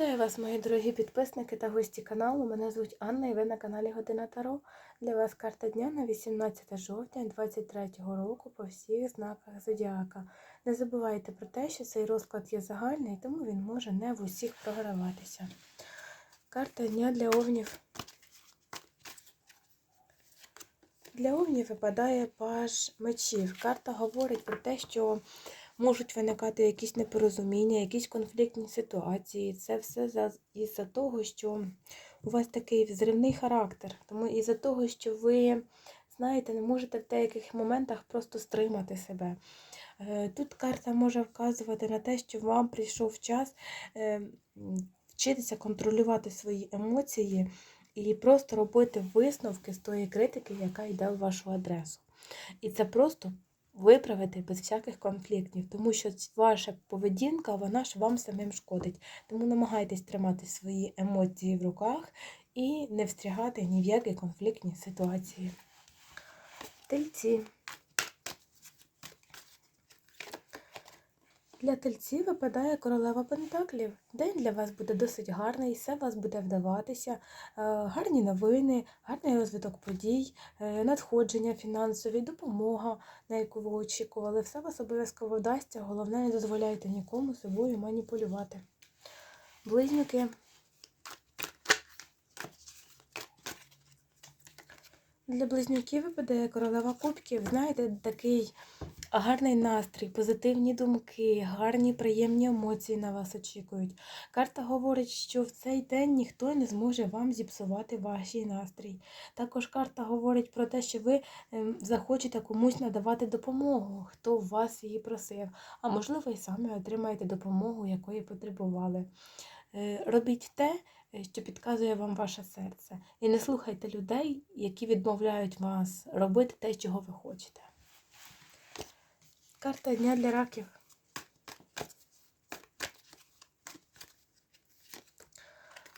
Вітаю вас, мої дорогі підписники та гості каналу. Мене звуть Анна і ви на каналі Година Таро. Для вас карта дня на 18 жовтня 2023 року по всіх знаках Зодіака. Не забувайте про те, що цей розклад є загальний, тому він може не в усіх програватися. Карта дня для овнів. Для овнів випадає паж мечів. Карта говорить про те, що можуть виникати якісь непорозуміння, якісь конфліктні ситуації. Це все із-за того, що у вас такий взривний характер. Тому із-за того, що ви, знаєте, не можете в деяких моментах просто стримати себе. Е, Тут карта може вказувати на те, що вам прийшов час е, вчитися контролювати свої емоції і просто робити висновки з тої критики, яка йде в вашу адресу. І це просто виправити без всяких конфліктів, тому що ваша поведінка, вона ж вам самим шкодить. Тому намагайтесь тримати свої емоції в руках і не встрягати ні в які конфліктні ситуації. Тельці. Для тельців випадає королева Пентаклів. День для вас буде досить гарний, все вас буде вдаватися, е, гарні новини, гарний розвиток подій, е, надходження фінансові, допомога, на яку ви очікували. Все вас обов'язково вдасться. Головне, не дозволяйте нікому собою маніпулювати. Близнюки. Для близнюків випадає королева кубків. Знаєте, такий гарний настрій, позитивні думки, гарні приємні емоції на вас очікують. Карта говорить, що в цей день ніхто не зможе вам зіпсувати ваш настрій. Також карта говорить про те, що ви ем, захочете комусь надавати допомогу, хто в вас її просив, а можливо, і самі отримаєте допомогу, якої потребували. Е, Робіть те, е, що підказує вам ваше серце. І не слухайте людей, які відмовляють вас робити те, чого ви хочете. Карта дня для раків.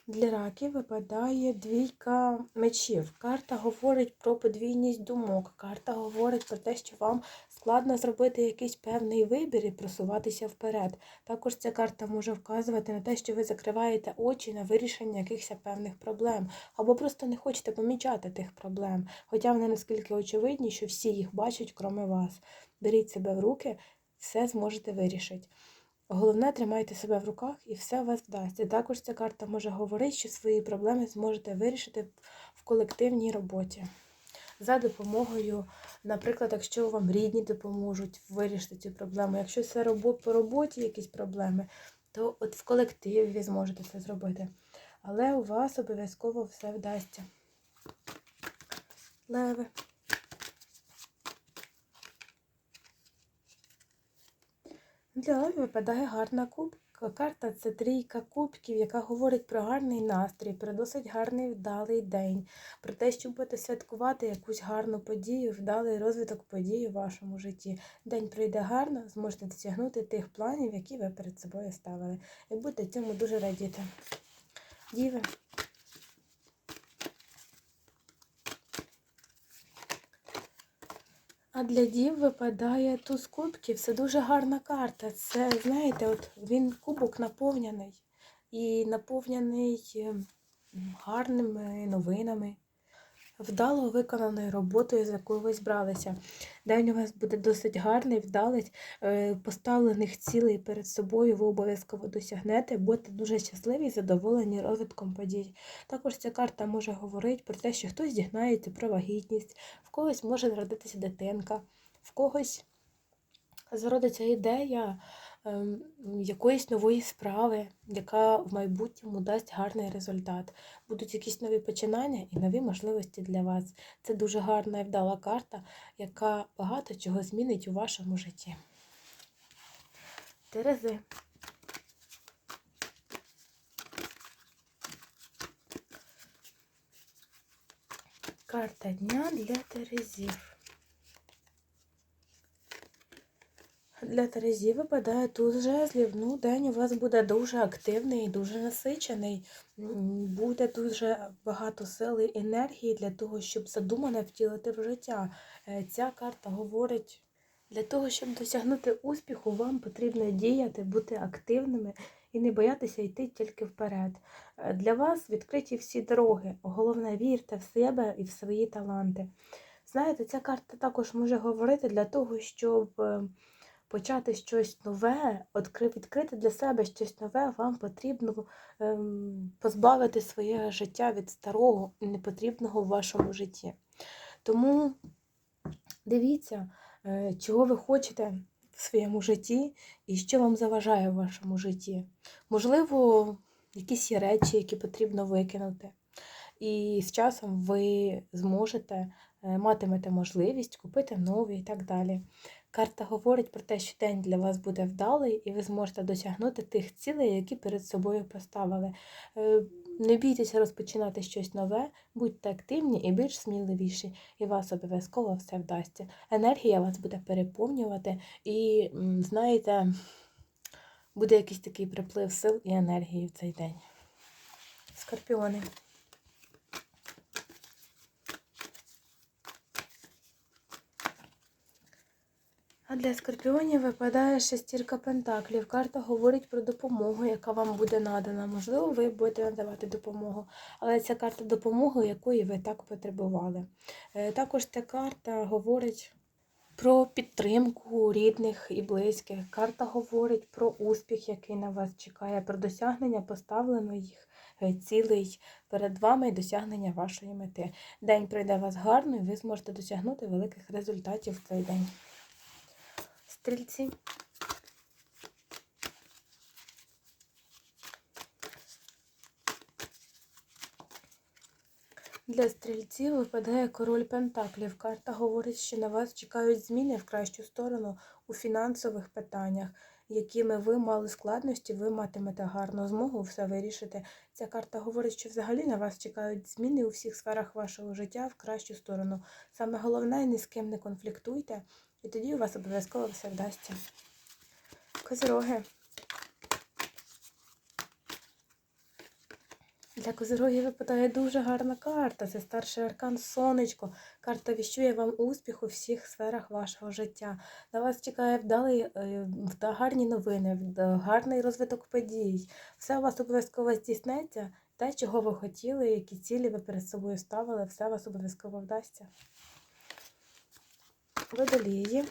Для раків випадає двійка мечів. Карта говорить про подвійність думок. Карта говорить про те, що вам складно зробити якийсь певний вибір і просуватися вперед. Також ця карта може вказувати на те, що ви закриваєте очі на вирішення якихось певних проблем, або просто не хочете помічати тих проблем, хоча вони наскільки очевидні, що всі їх бачать, кроме вас. Беріть себе в руки, все зможете вирішити. Головне, тримайте себе в руках і все у вас вдасться. Також ця карта може говорити, що свої проблеми зможете вирішити в колективній роботі. За допомогою, наприклад, якщо вам рідні допоможуть вирішити цю проблему, якщо це по роботі якісь проблеми, то от в колективі ви зможете це зробити. Але у вас обов'язково все вдасться. Леви. Для випадає гарна кубка. Карта це трійка кубків, яка говорить про гарний настрій, про досить гарний вдалий день, про те, що будете святкувати якусь гарну подію, вдалий розвиток подій у вашому житті. День пройде гарно, зможете досягнути тих планів, які ви перед собою ставили. І будете цьому дуже радіти. Діви. А для дів випадає туз кубків. Це дуже гарна карта. Це, знаєте, от він кубок наповнений і наповнений ем, гарними новинами, вдало виконаною роботою, з якою ви збралися. День у вас буде досить гарний, вдалий, е, поставлених цілей перед собою ви обов'язково досягнете, будете дуже щасливі і задоволені розвитком подій. Також ця карта може говорити про те, що хтось дігнається про вагітність, в когось може народитися дитинка, в когось зародиться ідея якоїсь нової справи, яка в майбутньому дасть гарний результат. Будуть якісь нові починання і нові можливості для вас. Це дуже гарна і вдала карта, яка багато чого змінить у вашому житті. Терези. Карта дня для Терезів. Для Терезів випадає туз жезлів. Ну, день у вас буде дуже активний і дуже насичений. Буде дуже багато сили і енергії для того, щоб задумане втілити в життя. Е, Ця карта говорить, для того, щоб досягнути успіху, вам потрібно діяти, бути активними і не боятися йти тільки вперед. Е, Для вас відкриті всі дороги. Головне, вірте в себе і в свої таланти. Знаєте, ця карта також може говорити для того, щоб е, почати щось нове, відкрити для себе щось нове, вам потрібно ем, позбавити своє життя від старого і непотрібного в вашому житті. Тому дивіться, е, чого ви хочете в своєму житті і що вам заважає в вашому житті. Можливо, якісь є речі, які потрібно викинути. І з часом ви зможете, матимете можливість купити нові і так далі. Карта говорить про те, що день для вас буде вдалий, і ви зможете досягнути тих цілей, які перед собою поставили. Е, Не бійтеся розпочинати щось нове, будьте активні і більш сміливіші, і вас обов'язково все вдасться. Енергія вас буде переповнювати, і, знаєте, буде якийсь такий приплив сил і енергії в цей день. Скорпіони. А для скорпіонів випадає шестірка пентаклів. Карта говорить про допомогу, яка вам буде надана. Можливо, ви будете надавати допомогу, але ця карта допомоги, якої ви так потребували. Е, Також ця карта говорить про підтримку рідних і близьких. Карта говорить про успіх, який на вас чекає, про досягнення поставлених е, цілей перед вами і досягнення вашої мети. День пройде вас гарно, і ви зможете досягнути великих результатів в цей день. Стрільці. Для стрільців випадає король Пентаклів. Карта говорить, що на вас чекають зміни в кращу сторону у фінансових питаннях, якими ви мали складності, ви матимете гарну змогу все вирішити. Ця карта говорить, що взагалі на вас чекають зміни у всіх сферах вашого життя в кращу сторону. Саме головне, ні з ким не конфліктуйте, і тоді у вас обов'язково все вдасться. Козироги. Для козирогів випадає дуже гарна карта. Це старший аркан Сонечко. Карта віщує вам успіх у всіх сферах вашого життя. На вас чекає вдалий, е, гарні новини, гарний розвиток подій. Все у вас обов'язково здійснеться. Те, чого ви хотіли, які цілі ви перед собою ставили, все у вас обов'язково вдасться. Водолії.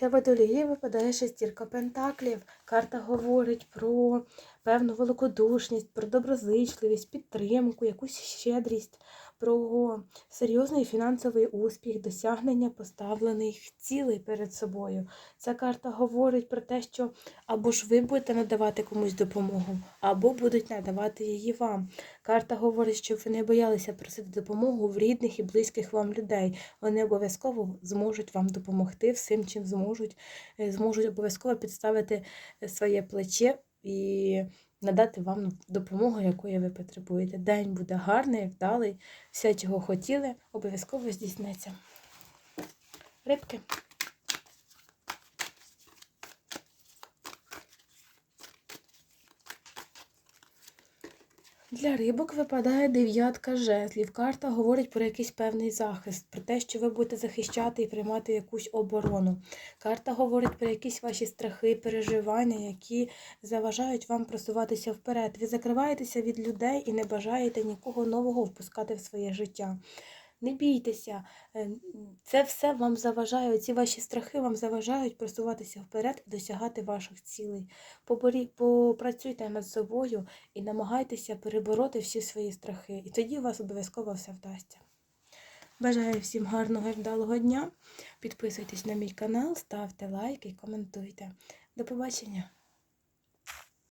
Для водолії випадає шестірка пентаклів. Карта говорить про певну великодушність, про доброзичливість, підтримку, якусь щедрість, про серйозний фінансовий успіх, досягнення поставлених цілей перед собою. Ця карта говорить про те, що або ж ви будете надавати комусь допомогу, або будуть надавати її вам. Карта говорить, щоб ви не боялися просити допомогу в рідних і близьких вам людей. Вони обов'язково зможуть вам допомогти всім, чим зможуть, Е, зможуть обов'язково підставити е, своє плече і надати вам допомогу, якої ви потребуєте. День буде гарний, вдалий, все, чого хотіли, обов'язково здійсниться. Рибки. Для рибок випадає дев'ятка жезлів. Карта говорить про якийсь певний захист, про те, що ви будете захищати і приймати якусь оборону. Карта говорить про якісь ваші страхи, переживання, які заважають вам просуватися вперед. Ви закриваєтеся від людей і не бажаєте нікого нового впускати в своє життя. Не бійтеся, е, це все вам заважає, ці ваші страхи вам заважають просуватися вперед і досягати ваших цілей. Поборі, попрацюйте над собою і намагайтеся перебороти всі свої страхи. І тоді у вас обов'язково все вдасться. Бажаю всім гарного і вдалого дня. Підписуйтесь на мій канал, ставте лайки коментуйте. До побачення!